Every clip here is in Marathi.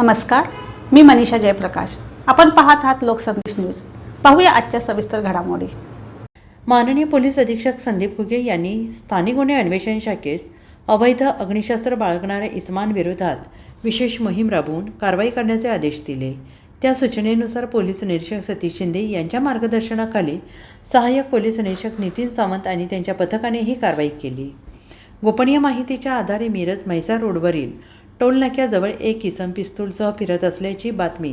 नमस्कार मी मनीषा जयप्रकाश. आपण पाहत आहात लोकसंदेश न्यूज. पाहूया आजच्या सविस्तर घडामोडी. माननीय पोलीस अधीक्षक संदीप घुगे यांनी स्थानिक गुन्हे अन्वेषण शाखेस अवैध अग्निशस्त्र बाळगणाऱ्या इस्मांविरोधात विशेष मोहीम राबवून कारवाई करण्याचे आदेश दिले. त्या सूचनेनुसार पोलीस निरीक्षक सतीश शिंदे यांच्या मार्गदर्शनाखाली सहाय्यक पोलीस निरीक्षक नितीन सावंत आणि त्यांच्या पथकाने ही कारवाई केली. गोपनीय माहितीच्या आधारे मिरज म्हैसार रोडवरील टोलनाक्याजवळ एक इसम पिस्तूलसह फिरत असल्याची बातमी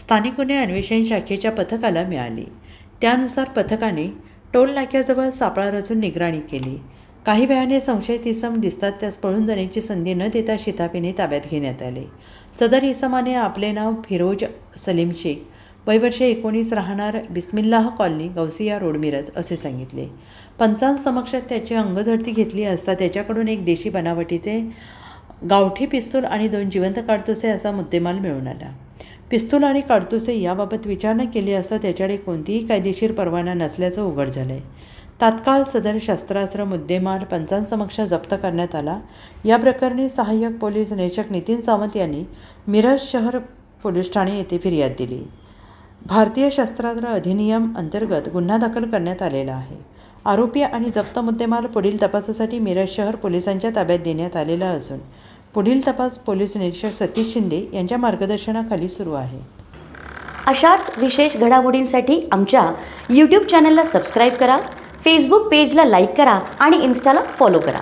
स्थानिक गुन्हे अन्वेषण शाखेच्या पथकाला मिळाली. त्यानुसार पथकाने टोलनाक्याजवळ सापळा रचून निगराणी केली. काही वेळाने संशयित इसम दिसतात त्यास पळून जाण्याची संधी न देता शितापीने ताब्यात घेण्यात आले. सदर इसमाने आपले नाव फिरोज सलीम शेख वयवर्ष एकोणीस राहणार बिस्मिल्लाह कॉलनी गौसिया रोड मिरज असे सांगितले. पंचांसमक्ष त्याची अंगझडती घेतली असता त्याच्याकडून एक देशी बनावटीचे गावठी पिस्तूल आणि दोन जिवंत काडतुसे असा मुद्देमाल मिळून आला. पिस्तूल आणि काडतुसे याबाबत विचारणा केली असता त्याच्याकडे कोणतीही कायदेशीर परवाना नसल्याचं उघड झालं आहे तात्काळ सदर शस्त्रास्त्र मुद्देमाल पंचांसमक्ष जप्त करण्यात आला. या प्रकरणी सहाय्यक पोलीस निरीक्षक नितीन सावंत यांनी मिरज शहर पोलीस ठाणे येथे फिर्याद दिली. भारतीय शस्त्रास्त्र अधिनियम अंतर्गत गुन्हा दाखल करण्यात आलेला आहे. आरोपी आणि जप्त मुद्देमाल पुढील तपासासाठी मिरज शहर पोलिसांच्या ताब्यात देण्यात आलेला असून पुढील तपास पोलीस निरीक्षक सतीश शिंदे यांच्या मार्गदर्शनाखाली सुरू आहे. अशाच विशेष घडामोडींसाठी आमच्या यूट्यूब चॅनलला सबस्क्राईब करा फेसबुक पेजला लाईक करा आणि इन्स्टाला फॉलो करा.